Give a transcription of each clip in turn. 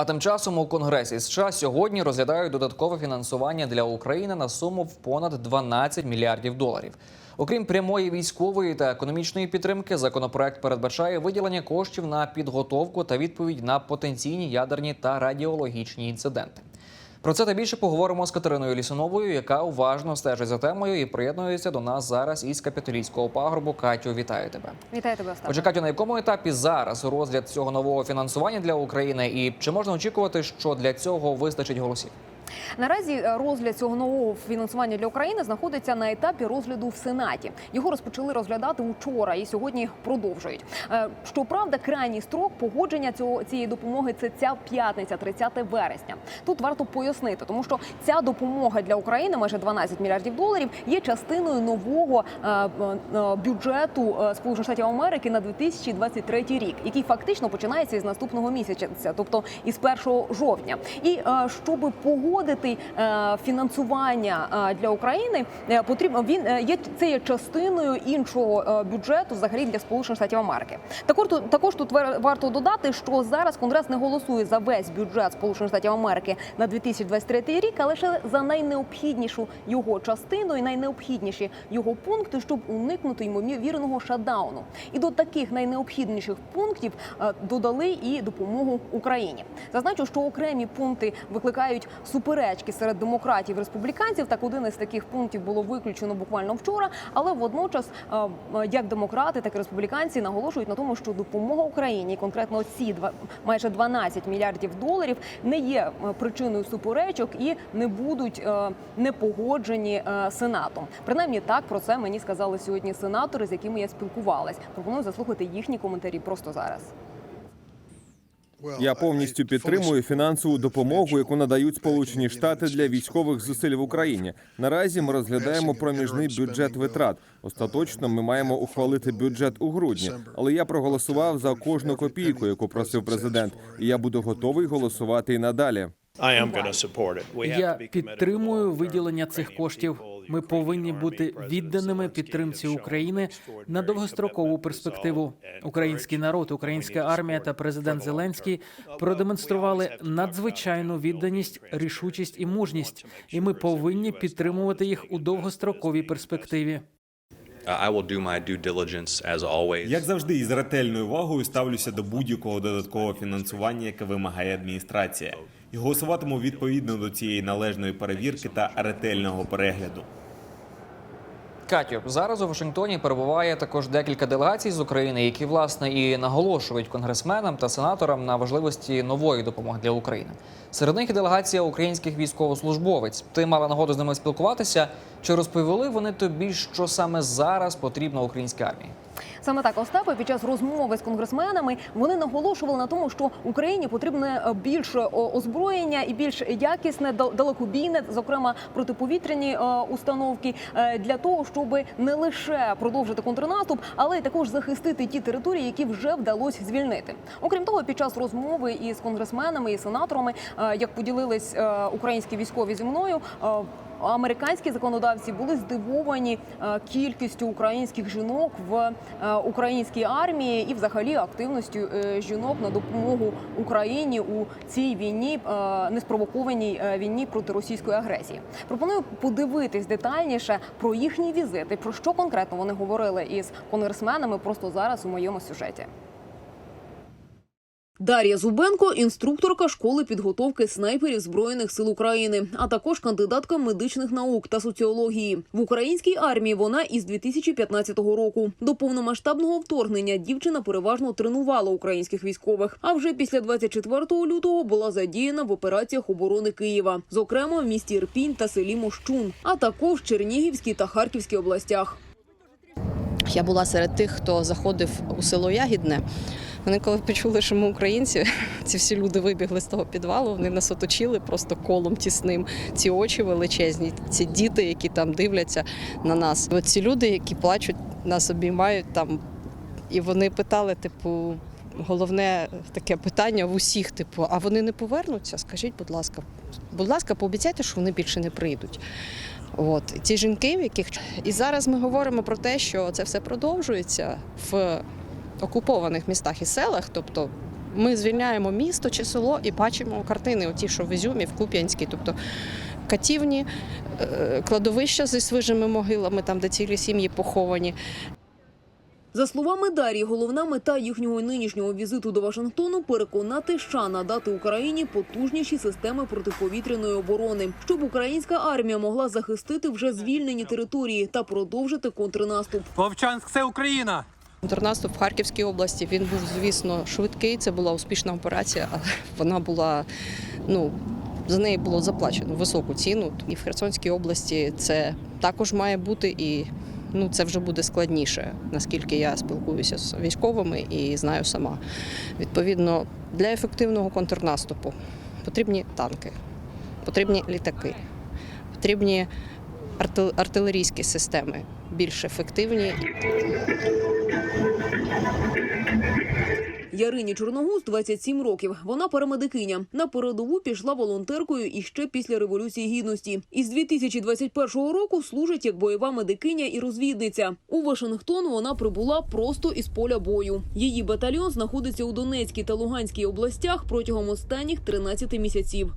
А тим часом у Конгресі США сьогодні розглядають додаткове фінансування для України на суму в понад 12 мільярдів доларів. Окрім прямої військової та економічної підтримки, законопроект передбачає виділення коштів на підготовку та відповідь на потенційні ядерні та радіологічні інциденти. Про це та більше поговоримо з Катериною Лісуновою, яка уважно стежить за темою і приєднується до нас зараз із капітолійського пагорбу. Катю, вітаю тебе. Вітаю тебе, Остап. Отже, Катю, на якому етапі зараз розгляд цього нового фінансування для України, і чи можна очікувати, що для цього вистачить голосів? Наразі е, розгляд цього нового фінансування для України знаходиться на етапі розгляду в Сенаті. Його розпочали розглядати учора і сьогодні продовжують. Е, Щоправда, крайній строк погодження цього цієї допомоги це ця п'ятниця, 30 вересня. Тут варто пояснити, тому що ця допомога для України, майже 12 мільярдів доларів, є частиною нового е, бюджету Сполучених Штатів Америки на 2023 рік, який фактично починається із наступного місяця, тобто із 1 жовтня. І щоб погодити е, фінансування е, для України, е, потрібно він є це є частиною іншого бюджету взагалі для Сполучених Штатів Америки. Також тут також тут вар- варто додати, що зараз Конгрес не голосує за весь бюджет Сполучених Штатів Америки на 2023 рік, а лише за найнеобхіднішу його частину і найнеобхідніші його пункти, щоб уникнути ймовірного шатдауну. І до таких найнеобхідніших пунктів додали і допомогу Україні. Зазначу, що окремі пункти викликають суперечки серед демократів і республіканців. Так один із таких пунктів було виключено буквально вчора. Але водночас, е, е, як демократи, так і республіканці наголошують на тому, що допомога Україні, конкретно ці майже 12 мільярдів доларів, не є е, причиною суперечок і не будуть не погоджені сенатом. Принаймні так про це мені сказали сьогодні сенатори, з якими я спілкувалась. Пропоную заслухати їхні коментарі просто зараз. Я повністю підтримую фінансову допомогу, яку надають Сполучені Штати для військових зусиль в Україні. Наразі ми розглядаємо проміжний бюджет витрат. Остаточно ми маємо ухвалити бюджет у грудні. Але я проголосував за кожну копійку, яку просив президент, і я буду готовий голосувати і надалі. Я підтримую виділення цих коштів. Ми повинні бути відданими підтримці України на довгострокову перспективу. Український народ, українська армія та президент Зеленський продемонстрували надзвичайну відданість, рішучість і мужність. І ми повинні підтримувати їх у довгостроковій перспективі. I will do my due diligence as always. Як завжди, із ретельною увагою ставлюся до будь-якого додаткового фінансування, яке вимагає адміністрація, і голосуватиму відповідно до цієї належної перевірки та ретельного перегляду. Катю, зараз у Вашингтоні перебуває також декілька делегацій з України, які власне і наголошують конгресменам та сенаторам на важливості нової допомоги для України. Серед них і делегація українських військовослужбовець. Ти мала нагоду з ними спілкуватися. Чи розповіли вони тобі, що саме зараз потрібно українській армії? Саме так Остапе під час розмови з конгресменами вони наголошували на тому, що Україні потрібне е, більше озброєння і більш якісне далекобійне, зокрема протиповітряні е, установки, е, для того, щоб не лише продовжити контрнаступ, але й також захистити ті території, які вже вдалося звільнити. Окрім того, під час розмови із конгресменами і сенаторами, як поділились українські військові зі мною. Американські законодавці були здивовані е, кількістю українських жінок в е, українській армії і, взагалі, активністю е, жінок на допомогу Україні у цій війні, неспровокованій війні проти російської агресії. Пропоную подивитись детальніше про їхні візити, про що конкретно вони говорили із конгресменами просто зараз у моєму сюжеті. Дар'я Зубенко, інструкторка школи підготовки снайперів збройних сил України, а також кандидатка медичних наук та соціології в українській армії. Вона із 2015 року. До повномасштабного вторгнення дівчина переважно тренувала українських військових. А вже після 24 лютого була задіяна в операціях оборони Києва, зокрема в місті Ірпінь та селі Мощун, а також Чернігівській та Харківській областях. Я була серед тих, хто заходив у село Ягідне. Вони коли почули, що ми українці, ці всі люди вибігли з того підвалу, вони нас оточили просто колом тісним. Ці очі величезні, ці діти, які там дивляться на нас. От ці люди, які плачуть, нас обіймають там. І вони питали, типу, головне таке питання в усіх: типу, а вони не повернуться? Скажіть, будь ласка, будь ласка, пообіцяйте, що вони більше не прийдуть. От І ці жінки, в яких і зараз ми говоримо про те, що це все продовжується в окупованих містах і селах, тобто ми звільняємо місто чи село і бачимо картини, оті, що в Ізюмі, в Куп'янській, тобто катівні, е, кладовища зі свіжими могилами, там де цілі сім'ї поховані. За словами Дар'ї, головна мета їхнього нинішнього візиту до Вашингтону переконати США надати Україні потужніші системи протиповітряної оборони, щоб українська армія могла захистити вже звільнені території та продовжити контрнаступ. Вовчанськ це Україна. Контрнаступ в Харківській області він був, звісно, швидкий. Це була успішна операція, але вона була ну. За неї було заплачено високу ціну. І в Херсонській області це також має бути, і ну це вже буде складніше, наскільки я спілкуюся з військовими і знаю сама. Відповідно, для ефективного контрнаступу потрібні танки, потрібні літаки, потрібні арти- артилерійські системи більш ефективні Ярині Чорногуз 27 років. Вона парамедикиня. На передову пішла волонтеркою іще після революції гідності. Із 2021 року служить як бойова медикиня і розвідниця. У Вашингтон вона прибула просто із поля бою. Її батальйон знаходиться у Донецькій та Луганській областях протягом останніх 13 місяців.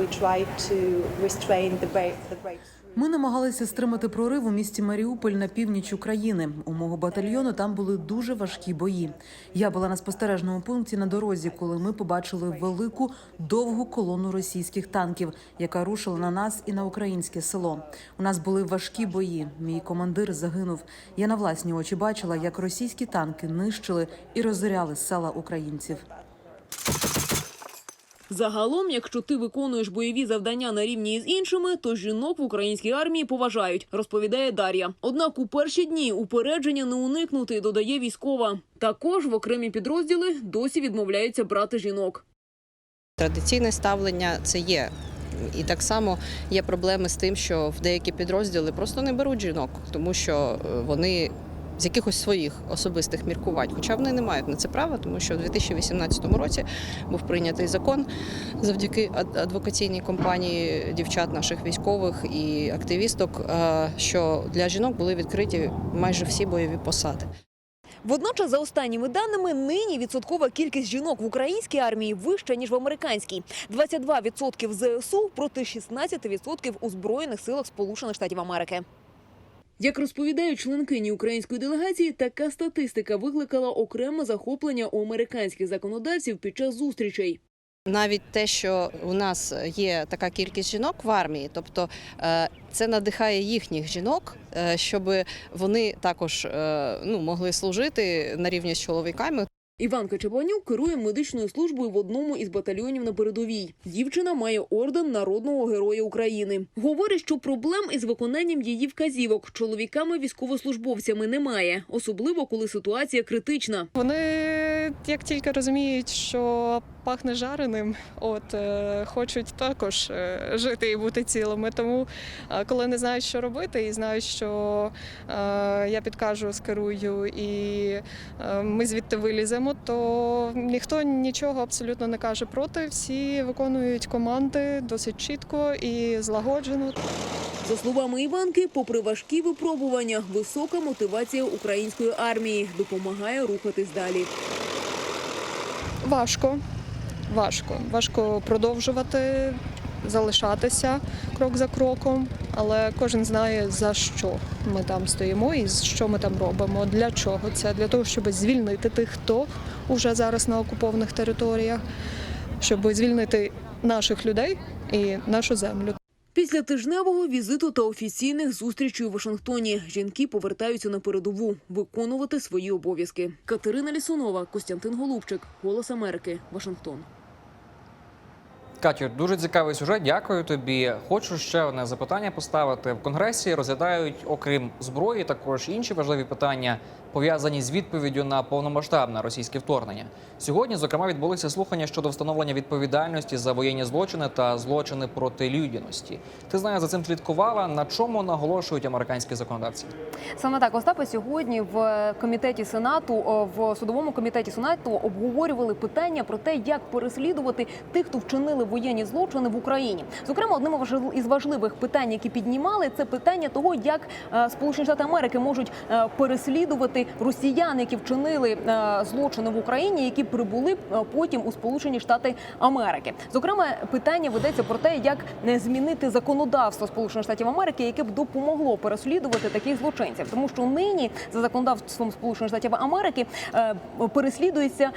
We tried to restrain the. Ми намагалися стримати прорив у місті Маріуполь на північ України. У мого батальйону там були дуже важкі бої. Я була на спостережному пункті на дорозі, коли ми побачили велику довгу колону російських танків, яка рушила на нас і на українське село. У нас були важкі бої. Мій командир загинув. Я на власні очі бачила, як російські танки нищили і розоряли села українців. Загалом, якщо ти виконуєш бойові завдання на рівні із іншими, то жінок в українській армії поважають, розповідає Дар'я. Однак у перші дні упередження не уникнути, додає військова. Також в окремі підрозділи досі відмовляються брати жінок. Традиційне ставлення це є. І так само є проблеми з тим, що в деякі підрозділи просто не беруть жінок, тому що е, вони з якихось своїх особистих міркувань, хоча вони не мають на це права, тому що в 2018 році був прийнятий закон завдяки ад- адвокаційній компанії дівчат наших військових і активісток, е, що для жінок були відкриті майже всі бойові посади. Водночас, за останніми даними, нині відсоткова кількість жінок в українській армії вища ніж в американській. 22% в ЗСУ проти 16% у збройних силах Сполучених Штатів Америки. Як розповідають членкині української делегації, така статистика викликала окреме захоплення у американських законодавців під час зустрічей. Навіть те, що у нас є така кількість жінок в армії, тобто е, це надихає їхніх жінок, е, щоб вони також е, ну, могли служити на рівні з чоловіками. Іванка Чабанюк керує медичною службою в одному із батальйонів на передовій. Дівчина має орден народного героя України. Говорить, що проблем із виконанням її вказівок чоловіками військовослужбовцями немає, особливо коли ситуація критична. Вони як тільки розуміють, що пахне жареним, от е, хочуть також е, жити і бути цілими. Тому е, коли не знають, що робити, і знають, що я підкажу, скерую і ми звідти виліземо, то ніхто нічого абсолютно не каже проти. Всі виконують команди досить чітко і злагоджено. За словами Іванки, попри важкі випробування, висока мотивація української армії допомагає рухатись далі. Важко, важко. Важко продовжувати, залишатися крок за кроком, але кожен знає, за що ми там стоїмо і що ми там робимо. Для чого це? Для того, щоб звільнити тих, хто вже зараз на окупованих територіях, щоб звільнити наших людей і нашу землю. Після тижневого візиту та офіційних зустрічей у Вашингтоні жінки повертаються на передову виконувати свої обов'язки. Катерина Лісунова, Костянтин Голубчик, Голос Америки, Вашингтон. Катю, дуже цікавий сюжет. Дякую тобі. Хочу ще одне запитання поставити. В конгресі розглядають, окрім зброї, також інші важливі питання, пов'язані з відповіддю на повномасштабне російське вторгнення. Сьогодні, зокрема, відбулися слухання щодо встановлення відповідальності за воєнні злочини та злочини проти людяності. Ти знаю, за цим слідкувала. На чому наголошують американські законодавці? Саме так Остапе сьогодні в комітеті сенату в судовому комітеті сенату обговорювали питання про те, як переслідувати тих, хто вчинили воєнні злочини в Україні. Зокрема, одним із важливих питань, які піднімали, це питання того, як е, Сполучені Штати Америки можуть е, переслідувати росіян, які вчинили е, злочини в Україні, які прибули потім у Сполучені Штати Америки. Зокрема, питання ведеться про те, як не змінити законодавство Сполучених Штатів Америки, яке б допомогло переслідувати таких злочинців, тому що нині за законодавством Сполучених Штатів Америки переслідується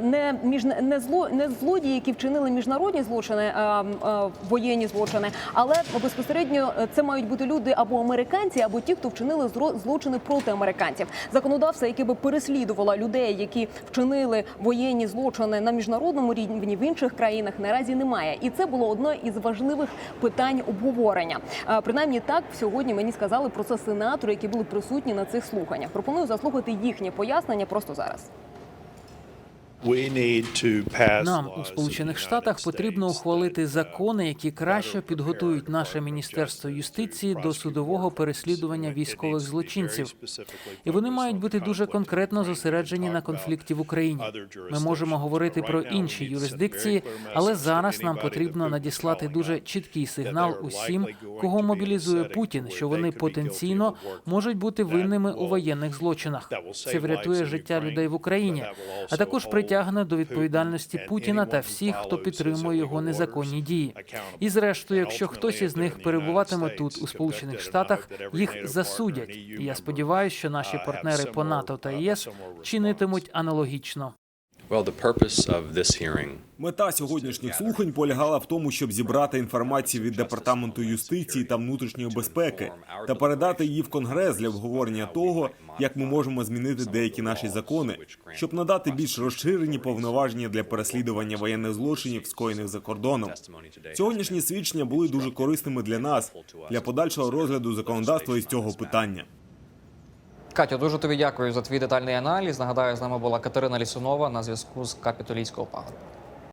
не між не зло не злодії, які вчинили міжнародні злочини, е, е, воєнні злочини, але безпосередньо е, це мають бути люди або американці, або ті, хто вчинили злочини проти американців. Законодавство, яке би переслідувало людей, які вчинили воєнні злочини на міжнародному рівні в інших країнах, наразі немає. І це було одне із важливих питань обговорення. Е, Принаймні так сьогодні мені сказали про це сенатори, які були присутні на цих слуханнях. Пропоную заслухати їхнє пояснення просто зараз. We need to pass Нам у Сполучених Штатах потрібно ухвалити закони, які краще підготують наше Міністерство юстиції до судового переслідування військових злочинців. І вони мають бути дуже конкретно зосереджені на конфлікті в Україні. Ми можемо говорити про інші юрисдикції, але зараз нам потрібно надіслати дуже чіткий сигнал усім, кого мобілізує Путін, що вони потенційно можуть бути винними у воєнних злочинах. Це врятує життя людей в Україні, а також hold притягне до відповідальності Путіна та всіх, хто підтримує його незаконні дії. І зрештою, якщо хтось із них перебуватиме тут у Сполучених Штатах, їх засудять. І я сподіваюся, що наші партнери по НАТО та uh, ЄС чинитимуть аналогічно. Мета сьогоднішніх слухань полягала в тому, щоб зібрати інформацію від департаменту юстиції та внутрішньої безпеки та передати її в конгрес для обговорення того, як ми можемо змінити деякі наші закони, щоб надати більш розширені повноваження для переслідування воєнних злочинів, скоєних за кордоном. Сьогоднішні свідчення були дуже корисними для нас для подальшого розгляду законодавства із цього питання. Катю, дуже тобі дякую за твій детальний аналіз. Нагадаю, з нами була Катерина Лісунова на зв'язку з капітолійського пагорба.